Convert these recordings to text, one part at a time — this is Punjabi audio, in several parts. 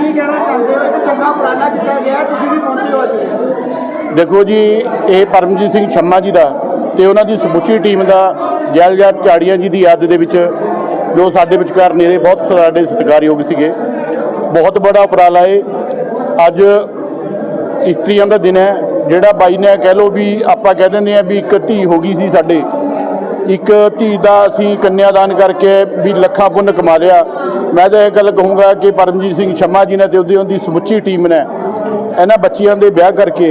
ਕੀ ਕਹਿਣਾ ਚਾਹੁੰਦੇ ਹੋ? ਇੱਕ ਚੰਗਾ ਉਪਰਾਲਾ ਕੀਤਾ ਗਿਆ, ਤੁਸੀਂ ਵੀ ਪਹੁੰਚੇ ਹੋ ਅੱਜ? ਦੇਖੋ ਜੀ, ਇਹ ਪਰਮਜੀਤ ਸਿੰਘ ਛੰਮਾ ਜੀ ਦਾ ਤੇ ਉਹਨਾਂ ਦੀ ਸਮੁੱਚੀ ਟੀਮ ਦਾ ਜੈਲਜਾਤ ਚਾੜੀਆਂ ਜੀ ਦੀ ਯਾਦ ਦੇ ਵਿੱਚ ਜੋ ਸਾਡੇ ਵਿਚਕਾਰ ਨੇੜੇ ਬਹੁਤ ਸਾਡੇ ਸਤਿਕਾਰਯੋਗ ਸੀਗੇ। ਬਹੁਤ ਬੜਾ ਉਪਰਾਲਾ ਹੈ ਅੱਜ ਇਸਤਰੀਆਂ ਦਾ ਦਿਨ ਹੈ, ਜਿਹੜਾ ਬਾਈ ਨੇ ਕਹਿ ਲੋ ਵੀ ਆਪਾਂ ਕਹਿ ਦਿੰਦੇ ਆ ਵੀ ਇੱਕ ਧੀ ਹੋ ਗਈ ਸੀ ਸਾਡੇ। ਇੱਕ ਧੀ ਦਾ ਅਸੀਂ ਕੰਨਿਆਦਾਨ ਕਰਕੇ ਵੀ ਲੱਖਾਂ ਪੁੰਨ ਕਮਾ ਲਿਆ। ਮੈਂ ਤਾਂ ਇਹ ਗੱਲ ਕਹੂੰਗਾ ਕਿ ਪਰਮਜੀਤ ਸਿੰਘ ਛੰਮਾ ਜੀ ਨੇ ਤੇ ਉਹਦੀ ਉਹਦੀ ਸਮੁੱਚੀ ਟੀਮ ਨੇ ਇਹਨਾਂ ਬੱਚਿਆਂ ਦੇ ਵਿਆਹ ਕਰਕੇ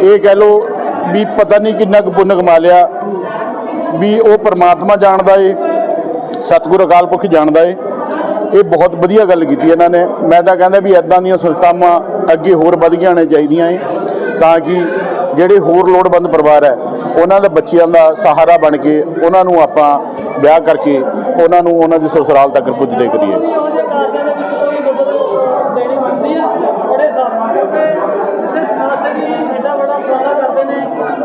ਇਹ ਕਹਿ ਲੋ ਵੀ ਪਤਾ ਨਹੀਂ ਕਿੰਨਾ ਕੁ ਪੁੰਨ ਕਮਾ ਲਿਆ, ਵੀ ਉਹ ਪਰਮਾਤਮਾ ਜਾਣਦਾ ਏ, ਸਤਿਗੁਰ ਅਕਾਲ ਪੁਰਖ ਜਾਣਦਾ ਏ। ਇਹ ਬਹੁਤ ਵਧੀਆ ਗੱਲ ਕੀਤੀ ਇਹਨਾਂ ਨੇ। ਮੈਂ ਤਾਂ ਕਹਿੰਦਾ ਵੀ ਐਦਾਂ ਦੀਆਂ ਸੰਸਥਾਵਾਂ ਅੱਗੇ ਹੋਰ ਵਧੀਆਂ ਆਉਣੀਆਂ ਚਾਹੀਦੀਆਂ ਏ, ਤਾਂ ਕਿ ਜਿਹੜੇ ਹੋਰ ਲੋੜਵੰਦ ਪਰਿਵਾਰ ਹੈ, ਉਹਨਾਂ ਦੇ ਬੱਚਿਆਂ ਦਾ ਸਹਾਰਾ ਬਣ ਕੇ ਉਹਨਾਂ ਨੂੰ ਆਪਾਂ ਵਿਆਹ ਕਰਕੇ ਉਹਨਾਂ ਨੂੰ ਉਹਨਾਂ ਦੀ ਸਸੁਰਾਲ ਤੱਕ ਪੁੱਜਦੇ ਕਰੀਏ।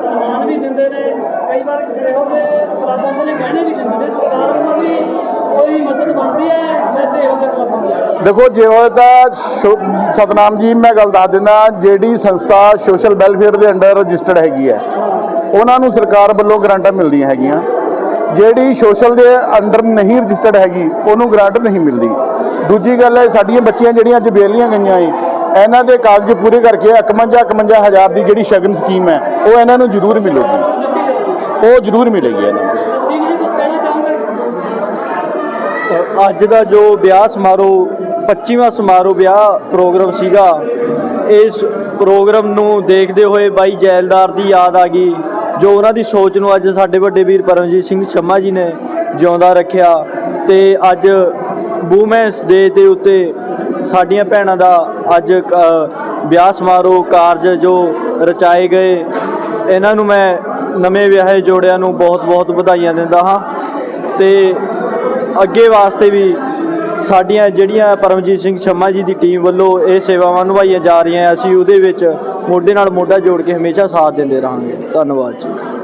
ਸਮਾਨ ਵੀ ਦਿੰਦੇ ਨੇ, ਕਈ ਵਾਰ ਇਹੋ ਜਿਹੇ ਕਲੱਬਾਂ ਦੇ ਗਹਿਣੇ ਵੀ ਦਿੰਦੇ ਨੇ, ਸਰਕਾਰ ਵੱਲੋਂ ਵੀ ਕੋਈ ਮਦਦ ਬਣਦੀ ਹੈ ਵੈਸੇ ਇਹੋ ਜਿਹੇ ਕਲੱਬਾਂ ਦੀ ਦੇਖੋ ਜੇ ਉਹ ਤਾਂ ਸ਼ੋ- ਸਤਨਾਮ ਜੀ ਮੈਂ ਗੱਲ ਦੱਸ ਦਿੰਦਾ ਜਿਹੜੀ ਸੰਸਥਾ ਸੋਸ਼ਲ ਵੈਲਫੇਅਰ ਦੇ ਅੰਡਰ ਰਜਿਸਟਰਡ ਹੈਗੀ ਹੈ ਉਹਨਾਂ ਨੂੰ ਸਰਕਾਰ ਵੱਲੋਂ ਗ੍ਰਾਂਟਾਂ ਮਿਲਦੀਆਂ ਹੈਗੀਆਂ। ਜਿਹੜੀ ਸੋਸ਼ਲ ਦੇ ਅੰਡਰ ਨਹੀਂ ਰਜਿਸਟਰਡ ਹੈਗੀ ਉਹਨੂੰ ਗ੍ਰਾਂਟ ਨਹੀਂ ਮਿਲਦੀ। ਦੂਜੀ ਗੱਲ ਹੈ ਸਾਡੀਆਂ ਬੱਚੀਆਂ ਜਿਹੜੀਆਂ ਅੱਜ ਬੇਲੀਆਂ ਗਈਆਂ ਏ ਇਹਨਾਂ ਦੇ ਕਾਗਜ਼ ਪੂਰੇ ਕਰਕੇ 51 51 ਹਜ਼ਾਰ ਦੀ ਜਿਹੜੀ ਸ਼ਗਨ ਸਕੀਮ ਹੈ ਉਹ ਇਹਨਾਂ ਨੂੰ ਜ਼ਰੂਰ ਮਿਲੇਗੀ। ਉਹ ਜ਼ਰੂਰ ਮਿਲੇਗੀ ਇਹਨਾਂ ਨੂੰ। ਅੱਜ ਦਾ ਜੋ ਵਿਆਹ ਸਮਾਰੋਹ 25ਵਾਂ ਸਮਾਰੋਹ ਵਿਆਹ ਪ੍ਰੋਗਰਾਮ ਸੀਗਾ। ਇਸ ਪ੍ਰੋਗਰਾਮ ਨੂੰ ਦੇਖਦੇ ਹੋਏ ਬਾਈ ਜੈਲਦਾਰ ਦੀ ਯਾਦ ਆ ਗਈ, ਜੋ ਉਹਨਾਂ ਦੀ ਸੋਚ ਨੂੰ ਅੱਜ ਸਾਡੇ ਵੱਡੇ ਵੀਰ ਪਰਮਜੀਤ ਸਿੰਘ ਸ਼ਰਮਾ ਜੀ ਨੇ ਜਿਉਂਦਾ ਰੱਖਿਆ ਤੇ ਅੱਜ ਵੂਮੈਨਸ ਡੇ ਦੇ ਉੱਤੇ ਸਾਡੀਆਂ ਭੈਣਾਂ ਦਾ ਅੱਜ ਵਿਆਹ ਸਮਾਰੋਹ ਕਾਰਜ ਜੋ ਰਚਾਏ ਗਏ, ਇਹਨਾਂ ਨੂੰ ਮੈਂ ਨਵੇਂ ਵਿਆਹੇ ਜੋੜਿਆਂ ਨੂੰ ਬਹੁਤ-ਬਹੁਤ ਵਧਾਈਆਂ ਦਿੰਦਾ ਹਾਂ ਤੇ ਅੱਗੇ ਵਾਸਤੇ ਵੀ ਸਾਡੀਆਂ ਜਿਹੜੀਆਂ ਪਰਮਜੀਤ ਸਿੰਘ ਸ਼ਰਮਾ ਜੀ ਦੀ ਟੀਮ ਵੱਲੋਂ ਇਹ ਸੇਵਾਵਾਂ ਨਿਭਾਈਆਂ ਜਾ ਰਹੀਆਂ, ਅਸੀਂ ਉਹਦੇ ਵਿੱਚ ਮੋਢੇ ਨਾਲ ਮੋਢਾ ਜੋੜ ਕੇ ਹਮੇਸ਼ਾ ਸਾਥ ਦਿੰਦੇ ਰਹਾਂਗੇ। ਧੰਨਵਾਦ ਜੀ।